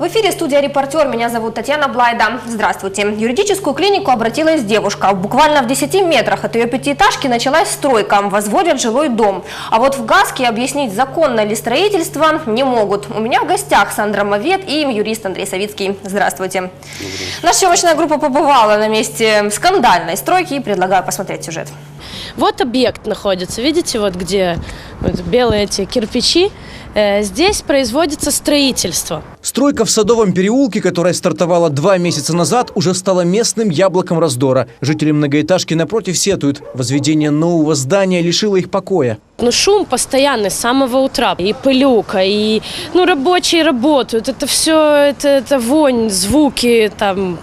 В эфире студия «Репортер». Меня зовут Татьяна Блайда. Здравствуйте. В юридическую клинику обратилась девушка. Буквально в 10 метрах от ее пятиэтажки началась стройка. Возводят жилой дом. А вот в ГАСКе объяснить, законно ли строительство, не могут. У меня в гостях Сандра Мовет и юрист Андрей Савицкий. Здравствуйте. Наша съемочная группа побывала на месте скандальной стройки и предлагаю посмотреть сюжет. Вот объект находится, видите, вот где вот белые эти кирпичи. Э, Здесь производится строительство. Стройка в Садовом переулке, которая стартовала два месяца назад, уже стала местным яблоком раздора. Жители многоэтажки напротив сетуют. Возведение нового здания лишило их покоя. Ну, шум постоянный с самого утра. И пылюка, и ну, рабочие работают. Это все, это, это вонь, звуки, там,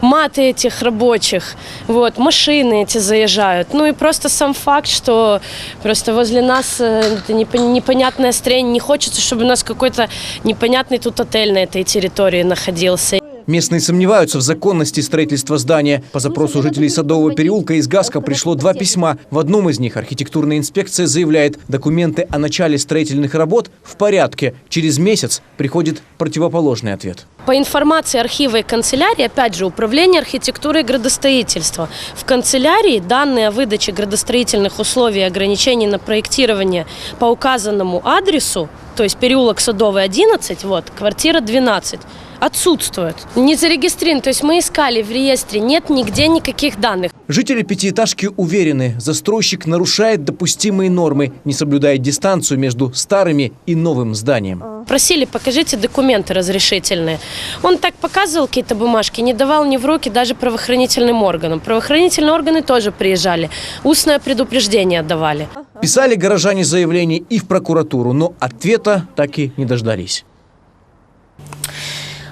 маты этих рабочих. Вот, машины эти заезжают. Ну и просто сам факт, что просто возле нас э, это непон- непонятное строение. Не хочется, чтобы у нас какой-то непонятный тут отель на этой территории находился. Местные сомневаются в законности строительства здания. По запросу жителей Садового переулка из ГАСКа пришло два письма. В одном из них архитектурная инспекция заявляет, документы о начале строительных работ в порядке. Через месяц приходит противоположный ответ. По информации архива и канцелярии, опять же, Управление архитектуры и градостроительства, в канцелярии данные о выдаче градостроительных условий и ограничений на проектирование по указанному адресу, то есть переулок Садовый 11, вот, квартира 12, отсутствуют. Не зарегистрирован, то есть мы искали в реестре, нет нигде никаких данных. Жители пятиэтажки уверены, застройщик нарушает допустимые нормы, не соблюдая дистанцию между старыми и новым зданием. Просили, покажите документы разрешительные. Он так показывал какие-то бумажки, не давал ни в руки даже правоохранительным органам. Правоохранительные органы тоже приезжали, устное предупреждение давали. Писали горожане заявление и в прокуратуру, но ответа так и не дождались.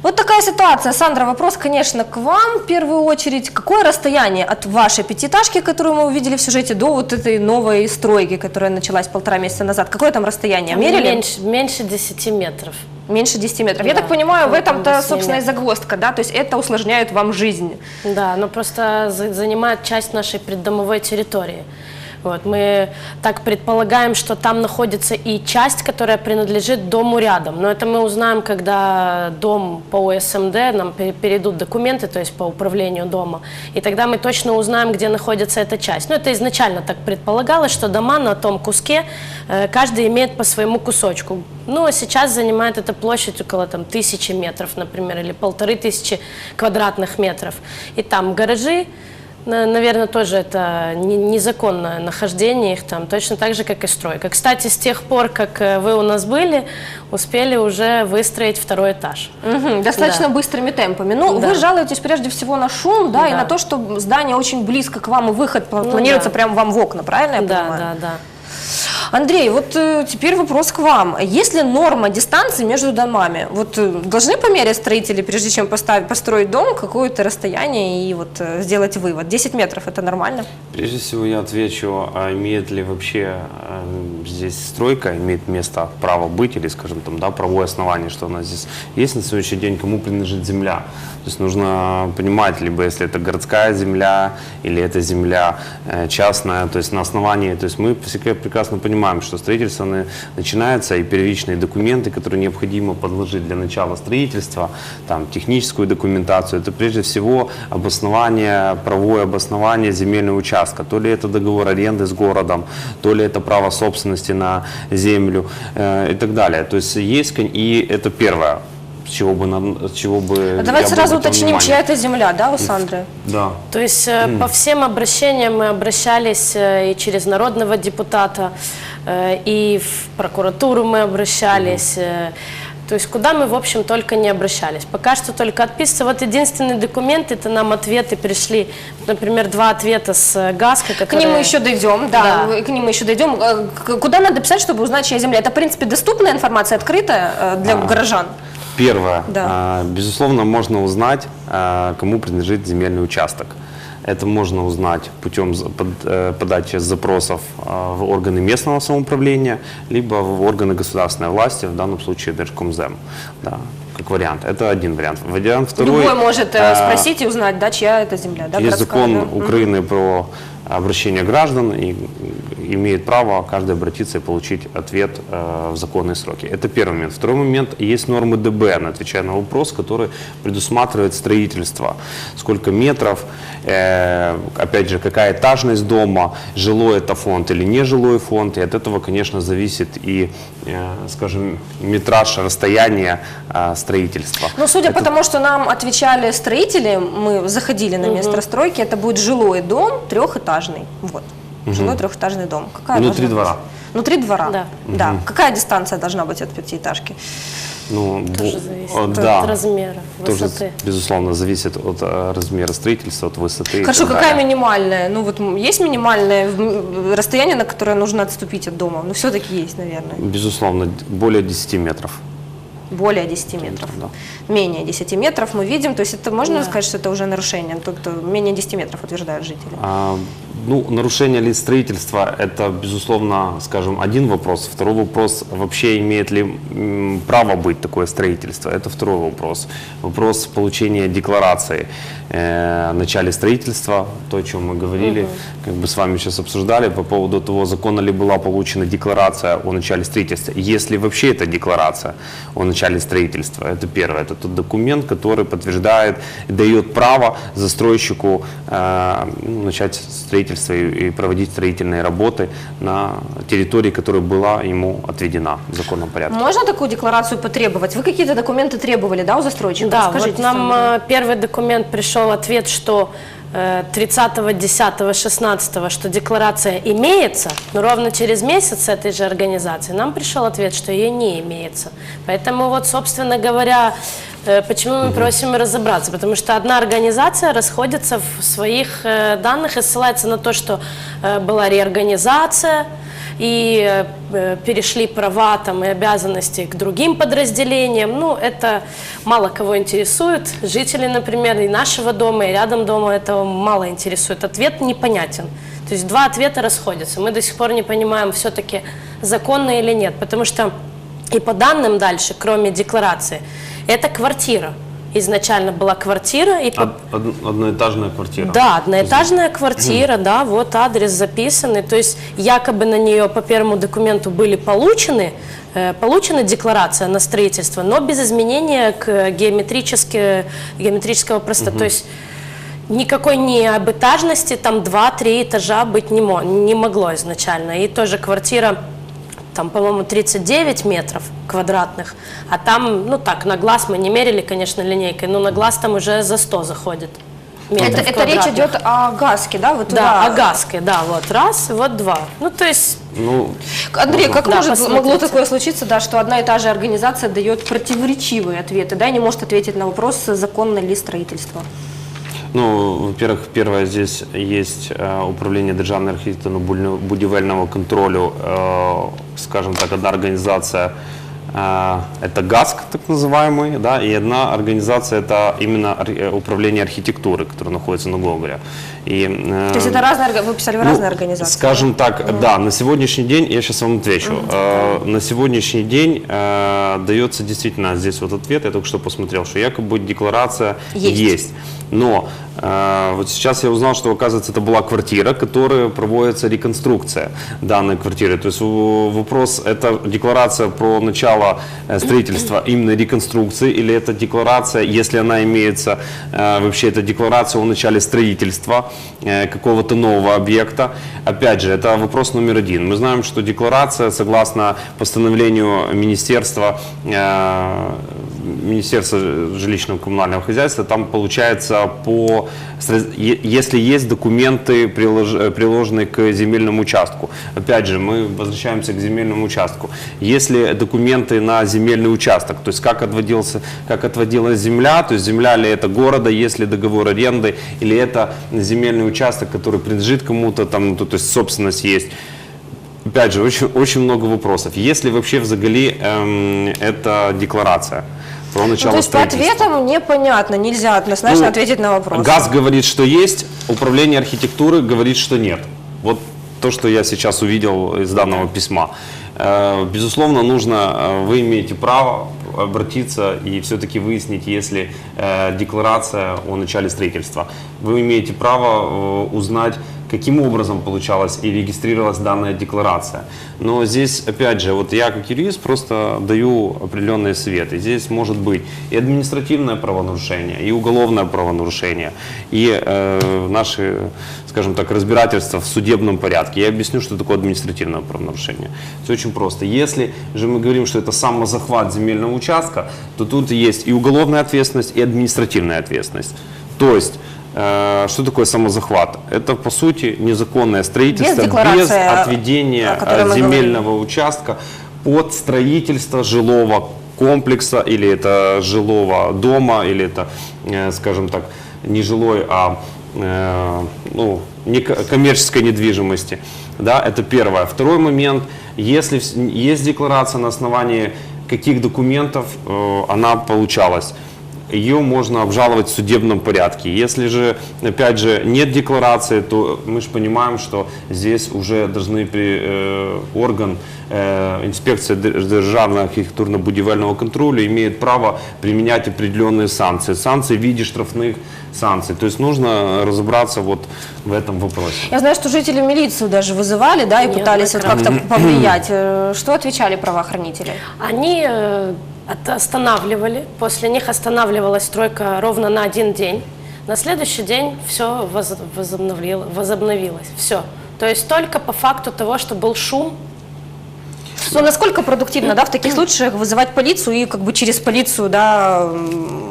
Вот такая ситуация. Сандра, вопрос, конечно, к вам в первую очередь. Какое расстояние от вашей пятиэтажки, которую мы увидели в сюжете, до вот этой новой стройки, которая началась полтора месяца назад? Какое там расстояние? Мерили? Меньше, меньше 10 метров. Меньше 10 метров. Я Да, так понимаю, в этом-то, собственно, и загвоздка, да? То есть это усложняет вам жизнь. Да, но просто за- занимает часть нашей преддомовой территории. Вот, мы так предполагаем, что там находится и часть, которая принадлежит дому рядом. Но это мы узнаем, когда дом по ОСМД, нам пере- перейдут документы, то есть по управлению дома. И тогда мы точно узнаем, где находится эта часть. Ну, это изначально так предполагалось, что дома на том куске, э, каждый имеет по своему кусочку. Ну, а сейчас занимает эта площадь около там, тысячи метров, например, или полторы тысячи квадратных метров. И там гаражи, Наверное, тоже это не- незаконное нахождение их там, точно так же, как и стройка. Кстати, с тех пор, как э, вы у нас были, успели уже выстроить второй этаж. Мгм, достаточно Да. быстрыми темпами. Ну, Да. вы жалуетесь прежде всего на шум, да, и Да. на то, что здание очень близко к вам, и выход пла- планируется да. прямо вам в окна, правильно я Да, понимаю? да, да. Андрей, вот э, теперь вопрос к вам. Есть ли норма дистанции между домами? Вот э, должны померить строители, прежде чем поставить, построить дом, какое-то расстояние и вот э, сделать вывод? 10 метров это нормально? Прежде всего я отвечу, а имеет ли вообще э, здесь стройка, имеет место право быть, или, скажем, там, да, правовое основание, что она здесь есть на сегодняшний день, кому принадлежит земля. То есть нужно понимать, либо если это городская земля, или это земля частная, то есть на основании, то есть мы все прекрасно понимаем, что строительство на- начинается, и первичные документы, которые необходимо подложить для начала строительства, там, техническую документацию, это прежде всего обоснование, правовое обоснование земельного участка. То ли это договор аренды с городом, то ли это право собственности на землю э, и так далее. То есть есть, и это первое, с чего бы, нам, чего бы А Давайте сразу уточним, внимание. чья это земля, да, у Сандры? Да. То есть э, по всем обращениям мы обращались э, и через народного депутата, и в прокуратуру мы обращались. э, То есть куда мы, в общем, только не обращались. Пока что только отписываться. Вот единственный документ, это нам ответы пришли, например, два ответа с э, ГАСКО, К которые... ним мы еще дойдем, да, Да. к ним мы еще дойдем. Э, к- Куда надо писать, чтобы узнать, чья земля? Это, в принципе, доступная информация, открытая э, для А. горожан? Первое. Да. А, Безусловно, можно узнать, кому принадлежит земельный участок. Это можно узнать путем э, подачи запросов а, в органы местного самоуправления, либо в органы государственной власти, в данном случае Держкомзем. Да, как вариант. Это один вариант. Вариант второй. Любой может э, а, спросить и узнать, да, чья это земля, да, Есть городская, закон да. Украины про обращение граждан, и имеет право каждый обратиться и получить ответ э, в законные сроки. Это первый момент. Второй момент, есть нормы ДБН, отвечая на вопрос, который предусматривает строительство. Сколько метров, э, опять же, какая этажность дома, жилой это фонд или нежилой фонд. И от этого, конечно, зависит и, э, скажем, метраж, расстояние строительства. Ну, судя по тому, что нам отвечали строители, мы заходили на место расстройки, это будет жилой дом трехэтажный. Вот. Жилой трехэтажный дом. Какая Внутри должна быть? двора. Внутри двора. Да. Да. Какая дистанция должна быть от пятиэтажки? Ну, Тоже зависит э, от да. размера, Тоже, высоты. безусловно, зависит от э, размера строительства, от высоты. Хорошо, какая далее. минимальная? Ну, вот есть минимальное расстояние, на которое нужно отступить от дома? Ну, все-таки есть, наверное. Безусловно, более 10 метров. Более 10 метров. Да. Менее 10 метров мы видим. То есть это можно Да. сказать, что это уже нарушение? Только менее 10 метров утверждают жители. А, ну, нарушение ли строительства – это, безусловно, скажем, один вопрос. Второй вопрос – вообще имеет ли право быть такое строительство? Это второй вопрос. Вопрос получения декларации э, о начале строительства, то, о чем мы говорили, как бы с вами сейчас обсуждали по поводу того, законно ли была получена декларация о начале строительства. Если вообще это декларация о начале строительства, это первое. Это тот документ, который подтверждает, дает право застройщику э, ну, начать строительство и, и проводить строительные работы на территории, которая была ему отведена в законном порядке. Можно такую декларацию потребовать? Вы какие-то документы требовали, да, у застройщика? Да, Расскажите, вот нам э, первый документ пришел ответ, что э, 30.10.16, что декларация имеется, но ровно через месяц этой же организации нам пришел ответ, что ее не имеется. Поэтому вот, собственно говоря, почему мы просим разобраться? Потому что одна организация расходится в своих э, данных и ссылается на то, что э, была реорганизация, и э, перешли права там, и обязанности к другим подразделениям. Ну, это мало кого интересует. Жители, например, и нашего дома, и рядом дома этого мало интересует. Ответ непонятен. То есть два ответа расходятся. Мы до сих пор не понимаем, все-таки законно или нет. Потому что и по данным дальше, кроме декларации, это квартира. Изначально была квартира, и Од- од- одноэтажная квартира. да, одноэтажная квартира, да, вот адрес записанный. То есть якобы на нее по первому документу были получены, э, получена декларация на строительство, но без изменения к геометрически, геометрического простота. То есть никакой необэтажности, там 2-3 этажа быть не, мо- не могло изначально. И тоже квартира там, по-моему, 39 метров квадратных, а там, ну так, на глаз мы не мерили, конечно, линейкой, но на глаз там уже за 100 заходит. Это, это речь идет о газке, да? Вот Да, туда. о газке, да, вот раз, вот два. Ну, то есть, Ну, Андрей, как Да, может посмотрите. могло такое случиться, да, что одна и та же организация дает противоречивые ответы, да, и не может ответить на вопрос, законно ли строительство? Ну, во-первых, первое, здесь есть э, управление державної архітектурно-будівельного контролю, э, скажем так, одна организация э, это ГАСК, так называемый, да, и одна организация это именно э, управление архитектуры, которое находится на Гоголе. И, э, То есть это разные, вы писали ну, разные организации? Скажем так, да, на сегодняшний день, я сейчас вам отвечу, Э, на сегодняшний день э, дается действительно здесь вот ответ, я только что посмотрел, что якобы декларация Есть. есть. Но э, вот сейчас я узнал, что, оказывается, это была квартира, которая проводится реконструкция данной квартиры. То есть в- вопрос, это декларация про начало э, строительства именно реконструкции, или это декларация, если она имеется, э, вообще это декларация о начале строительства э, какого-то нового объекта. Опять же, это вопрос номер один. Мы знаем, что декларация, согласно постановлению Министерства, Министерства жилищного и коммунального хозяйства, там получается по, если есть документы, прилож- приложенные к земельному участку. Опять же, мы возвращаемся к земельному участку. Если документы на земельный участок, то есть как, отводился, как отводилась земля, то есть земля ли это города, есть ли договор аренды, или это земельный участок, который принадлежит кому-то, там, ну, то, то есть собственность есть. Опять же, очень, очень много вопросов. Есть ли вообще в Загале эм, эта декларация про Ну, начало то есть по ответам непонятно, нельзя однозначно Ну, ответить на вопрос. ГАЗ говорит, что есть, управление архитектуры говорит, что нет. Вот то, что я сейчас увидел из данного письма. Э, Безусловно, нужно, э, вы имеете право обратиться и все-таки выяснить, если э, декларация о начале строительства. Вы имеете право узнать каким образом получалась и регистрировалась данная декларация. Но здесь, опять же, вот я как юрист просто даю определенные советы. Здесь может быть и административное правонарушение, и уголовное правонарушение, и э, наши, скажем так, разбирательства в судебном порядке. Я объясню, что такое административное правонарушение. Все очень просто. Если же мы говорим, что это самозахват земельного участка, то тут есть и уголовная ответственность, и административная ответственность. То есть что такое самозахват? Это, по сути, незаконное строительство без, отведения э, земельного участка под строительство жилого комплекса или это жилого дома, или это, э, скажем так, не жилой, а э, ну, не ко- коммерческой недвижимости. Да, это первое. Второй момент, если есть декларация на основании каких документов э, она получалась, ее можно обжаловать в судебном порядке. Если же, опять же, нет декларации, то мы же понимаем, что здесь уже должны при, э, орган э, инспекция Дер- державного архитектурно-будивельного контроля имеет право применять определенные санкции. Санкции в виде штрафных санкций. То есть нужно разобраться вот в этом вопросе. Я знаю, что жители милицию даже вызывали, да, и Нет, пытались вот как-то повлиять. Э, Что отвечали правоохранители? Они э, останавливали, после них останавливалась стройка ровно на один день. На следующий день все возобновилось, все. То есть только по факту того, что был шум, Ну, насколько продуктивно, да, в таких случаях вызывать полицию и как бы через полицию, да,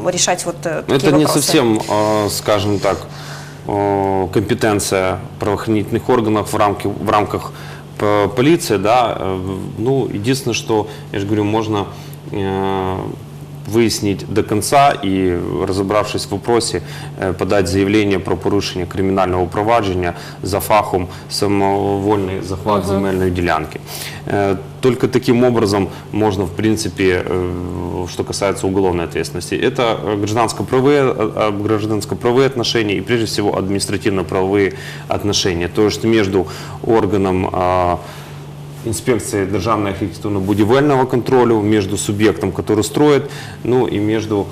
решать вот э, такие Это не вопросы? совсем, э, скажем так, э, компетенция правоохранительных органов в, рамке, в рамках п- полиции, да. Э, Ну, единственное, что, я же говорю, можно э, выяснить до конца и, разобравшись в вопросе, э, подать заявление про порушення кримінального провадження за фахом самовольний захват земельної ділянки. Э, Только таким образом можно, в принципе, э, что касается уголовной ответственности, это э, гражданско-правовые, э, э, гражданско-правовые отношения и, прежде всего, административно-правовые отношения. То есть между органом а, инспекции державного архитектурно-будивельного контролю, между субъектом, который строит, ну и между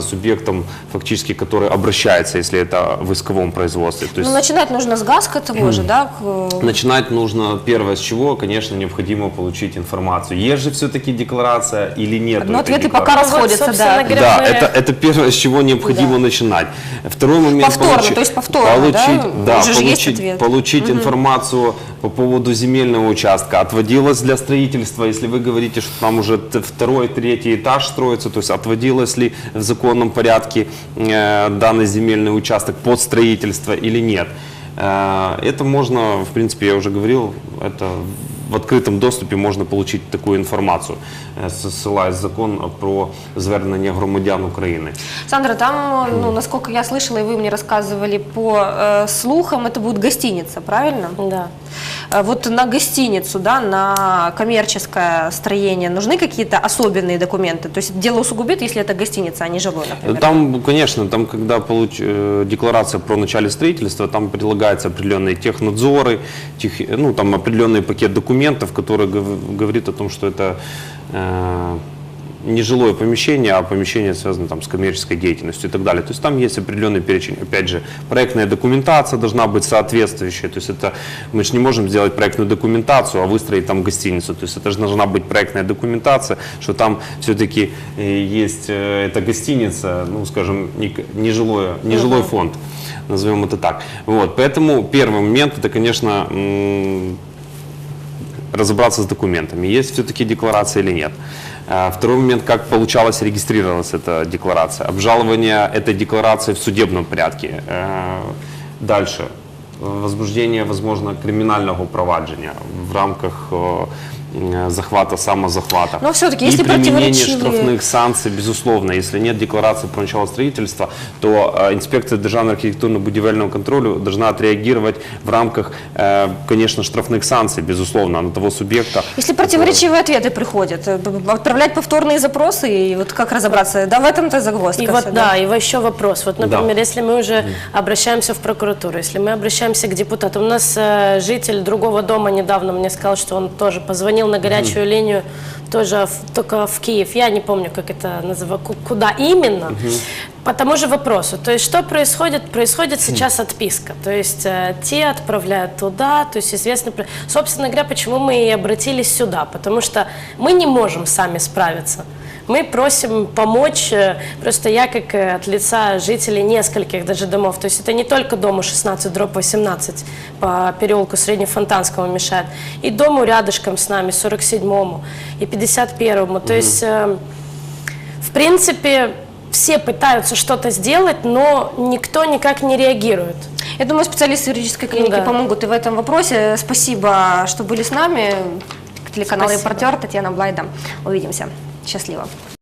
субъектом, фактически, который обращается, если это в исковом производстве. То Ну, есть начинать нужно с ГАСКа того же, да, к- Начинать нужно, первое, с чего, конечно, необходимо получить информацию. Есть же все-таки декларация или нет? Ну, этой ответы пока расходятся, собственно да. говоря, Да, мы- это, это первое, с чего необходимо начинать. Второй момент Повторно, получи- то есть повторно, да? получить, да, Уже есть получить, получить информацию по поводу земельного участка. Отводилось для строительства, если вы говорите, что там уже второй, третий этаж строится, то есть отводилось ли в законном порядке э, данный земельный участок под строительство или нет. Э, Это можно, в принципе, я уже говорил, это в открытом доступе можно получить такую информацию, ссылаясь закон про звернення громадян України. Сандра, там, ну, насколько я слышала, и вы мне рассказывали по э, слухам, это будет гостиница, правильно? да. Э, Вот на гостиницу, да, на коммерческое строение нужны какие-то особенные документы? То есть дело усугубит, если это гостиница, а не жилой, например? Там, конечно, там, когда получ... э, декларация про начале строительства, там прилагаются определенные технадзоры, тех... ну, там определенный пакет документов, который гов- говорит о том, что это э, не жилое помещение, а помещение связано там, с коммерческой деятельностью и так далее. То есть там есть определенный перечень. Опять же, проектная документация должна быть соответствующая. То есть это мы же не можем сделать проектную документацию, а выстроить там гостиницу. То есть это же должна быть проектная документация, что там все-таки есть э, эта гостиница, ну, скажем, не, к- не, жилое, не жилой фонд, назовем это так. Вот, поэтому первый момент это, конечно, разобраться с документами, есть все-таки декларация или нет. А, Второй момент, как получалось, регистрировалась эта декларация. Обжалование этой декларации в судебном порядке. Э, Дальше. Возбуждение, возможно, криминального провадження в рамках э, захвата, самозахвата. Но всё-таки, И если применение противоречивые- штрафных санкций, безусловно. Если нет декларации про начало строительства, то э, инспекция державного архитектурно-будивельного контроля должна отреагировать в рамках, э, конечно, штрафных санкций, безусловно, на того субъекта. Если противоречивые ответы приходят, э, отправлять повторные запросы и вот как разобраться? Да, в этом-то загвоздка. И вот, вся, да, и еще вопрос. Вот, например, Да. если мы уже обращаемся в прокуратуру, если мы обращаемся к депутату, у нас э, житель другого дома недавно мне сказал, что он тоже позвонил позвонил на горячую линию тоже в- только в Киев. Я не помню, как это называется, куда именно. По тому же вопросу. То есть что происходит? Происходит сейчас отписка. То есть э, те отправляют туда, то есть известно... Собственно говоря, почему мы и обратились сюда. Потому что мы не можем сами справиться. Мы просим помочь, э, просто я как э, от лица жителей нескольких даже домов, то есть это не только дому 16, дробь 18 по переулку Среднефонтанского мешает, и дому рядышком с нами, 47-му, и 51-му, то есть, э, в принципе, все пытаются что-то сделать, но никто никак не реагирует. Я думаю, специалисты юридической клиники Да. помогут и в этом вопросе. Спасибо, что были с нами. Телеканал Спасибо. «Репортер» Татьяна Блайда. Увидимся. Счастливо.